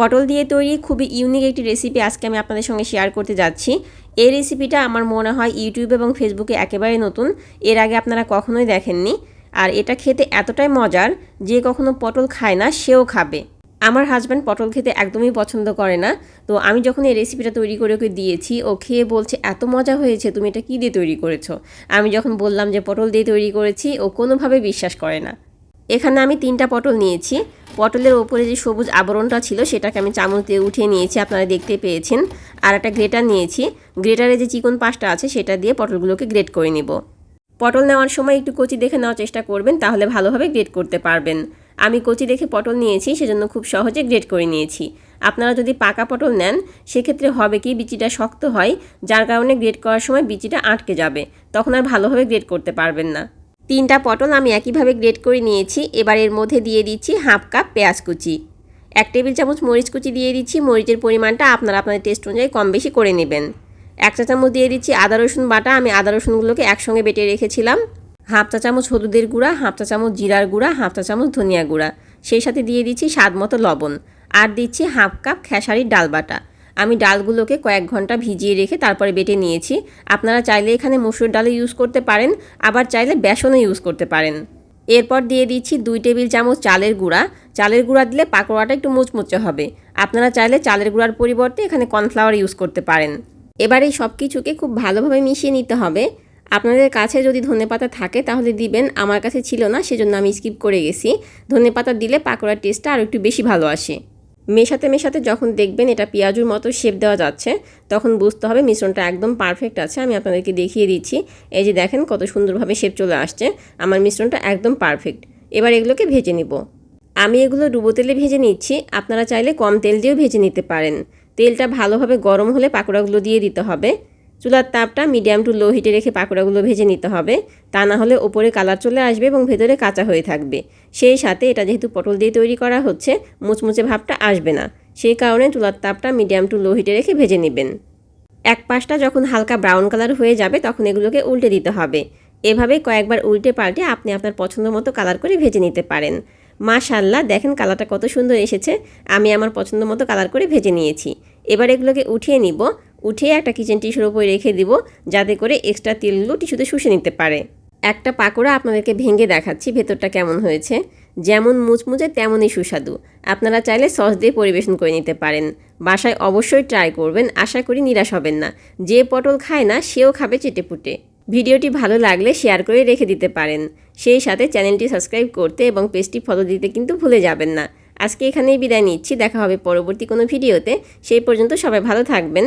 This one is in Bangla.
পটল দিয়ে তৈরি খুবই ইউনিক একটি রেসিপি আজকে আমি আপনাদের সঙ্গে শেয়ার করতে যাচ্ছি। এই রেসিপিটা আমার মনে হয় ইউটিউব এবং ফেসবুকে একেবারে নতুন। এর আগে আপনারা কখনোই দেখেননি। আর এটা খেতে এতটাই মজার যে কখনো পটল খায় না, সেও খাবে। আমার হাজব্যান্ড পটল খেতে একদমই পছন্দ করে না। তো আমি যখন এই রেসিপিটা তৈরি করে ওকে দিয়েছি, ও খেয়ে বলছে, এত মজা হয়েছে, তুমি এটা কী দিয়ে তৈরি করেছ? আমি যখন বললাম যে পটল দিয়ে তৈরি করেছি, ও কোনোভাবে বিশ্বাস করে না। এখানে আমি তিনটা পটল নিয়েছি। পটলের ওপরে যে সবুজ আবরণটা ছিল, সেটাকে আমি চামচ দিয়ে উঠিয়ে নিয়েছি, আপনারা দেখতে পেয়েছেন। আর একটা গ্রেটার নিয়েছি। গ্রেটারে যে চিকন পাশটা আছে, সেটা দিয়ে পটলগুলোকে গ্রেট করে নিব। পটল নেওয়ার সময় একটু কচি দেখে নেওয়ার চেষ্টা করবেন, তাহলে ভালোভাবে গ্রেট করতে পারবেন। আমি কচি দেখে পটল নিয়েছি, সেজন্য খুব সহজে গ্রেট করে নিয়েছি। আপনারা যদি পাকা পটল নেন, সেক্ষেত্রে হবে কি, বিচিটা শক্ত হয়, যার কারণে গ্রেট করার সময় বিচিটা আটকে যাবে। তখন আর ভালোভাবে গ্রেট করতে পারবেন না। তিনটা পটল আমি একইভাবে গ্রেট করে নিয়েছি। এবার এর মধ্যে দিয়ে দিচ্ছি হাফ কাপ পেঁয়াজ কুচি। এক টেবিল চামচ মরিচ কুচি দিয়ে দিচ্ছি। মরিচের পরিমাণটা আপনারা আপনাদের টেস্ট অনুযায়ী কম বেশি করে নেবেন। এক চা চামচ দিয়ে দিচ্ছি আদা রসুন বাটা। আমি আদা রসুনগুলোকে একসঙ্গে বেটে রেখেছিলাম। হাফ চা চামচ হলুদের গুঁড়া, হাফ চা চামচ জিরার গুঁড়া, হাফ চা চামচ ধনিয়া গুঁড়া। সেই সাথে দিয়ে দিচ্ছি স্বাদ মতো লবণ। আর দিচ্ছি হাফ কাপ খেসারির ডাল বাটা। আমি ডালগুলোকে কয়েক ঘণ্টা ভিজিয়ে রেখে তারপরে বেটে নিয়েছি। আপনারা চাইলে এখানে মসুর ডালে ইউজ করতে পারেন, আবার চাইলে বেসনও ইউজ করতে পারেন। এরপর দিয়ে দিচ্ছি দুই টেবিল চামচ চালের গুঁড়া। চালের গুঁড়া দিলে পাকোড়াটা একটু মুচমুচে হবে। আপনারা চাইলে চালের গুঁড়ার পরিবর্তে এখানে কর্নফ্লাওয়ার ইউজ করতে পারেন। এবার এই সব কিছুকে খুব ভালোভাবে মিশিয়ে নিতে হবে। আপনাদের কাছে যদি ধনেপাতা থাকে তাহলে দিবেন, আমার কাছে ছিল না, সেজন্য আমি স্কিপ করে গেছি। ধনেপাতা দিলে পাকোড়ার টেস্টটা আরও একটু বেশি ভালো আসে। মেশাতে মেশাতে যখন দেখবেন এটা পেঁয়াজুর মতো শেপ দেওয়া যাচ্ছে, তখন বুঝতে হবে মিশ্রণটা একদম পারফেক্ট আছে। আমি আপনাদেরকে দেখিয়ে দিচ্ছি। এই যে দেখেন কত সুন্দরভাবে শেপ চলে আসছে। আমার মিশ্রণটা একদম পারফেক্ট এবার এগুলোকে ভেজে নিব। আমি এগুলো ডুবো তেলে ভেজে নিচ্ছি। আপনারা চাইলে কম তেল দিয়েও ভেজে নিতে পারেন। তেলটা ভালোভাবে গরম হলে পাকোড়াগুলো দিয়ে দিতে হবে। চুলার তাপটা মিডিয়াম টু লো হিটে রেখে পাকোড়াগুলো ভেজে নিতে হবে। তা না হলে ওপরে কালার চলে আসবে এবং ভেতরে কাঁচা হয়ে থাকবে। সেই সাথে এটা যেহেতু পটল দিয়ে তৈরি করা হচ্ছে, মুচমুচে ভাবটা আসবে না। সেই কারণে চুলার তাপটা মিডিয়াম টু লো হিটে রেখে ভেজে নেবেন। এক পাশটা যখন হালকা ব্রাউন কালার হয়ে যাবে, তখন এগুলোকে উল্টে দিতে হবে। এভাবে কয়েকবার উল্টে পাল্টে আপনি আপনার পছন্দ মতো কালার করে ভেজে নিতে পারেন। মাশাল্লাহ দেখেন কালারটা কত সুন্দর এসেছে। আমি আমার পছন্দ মতো কালার করে ভেজে নিয়েছি। এবার এগুলোকে উঠিয়ে নিব। উঠিয়ে একটা কিচেন টিস্যুর উপরে রেখে দিব, যাতে করে এক্সট্রা তেলগুলো টিস্যুতে শুষে নিতে পারে। একটা পাকোড়া আপনাদেরকে ভেঙে দেখাচ্ছি, ভেতরটা কেমন হয়েছে। যেমন মুচমুচে তেমনই সুস্বাদু। আপনারা চাইলে সস দিয়ে পরিবেশন করে নিতে পারেন। বাসায় অবশ্যই ট্রাই করবেন, আশা করি নিরাশ হবেন না। যে পটল খায় না, সেও খাবে চেটেপুটে। ভিডিওটি ভালো লাগলে শেয়ার করে রেখে দিতে পারেন। সেই সাথে চ্যানেলটি সাবস্ক্রাইব করতে এবং পেজটি ফলো দিতে কিন্তু ভুলে যাবেন না। আজকে এখানেই বিদায় নিচ্ছি, দেখা হবে পরবর্তী কোনো ভিডিওতে। সেই পর্যন্ত সবাই ভালো থাকবেন।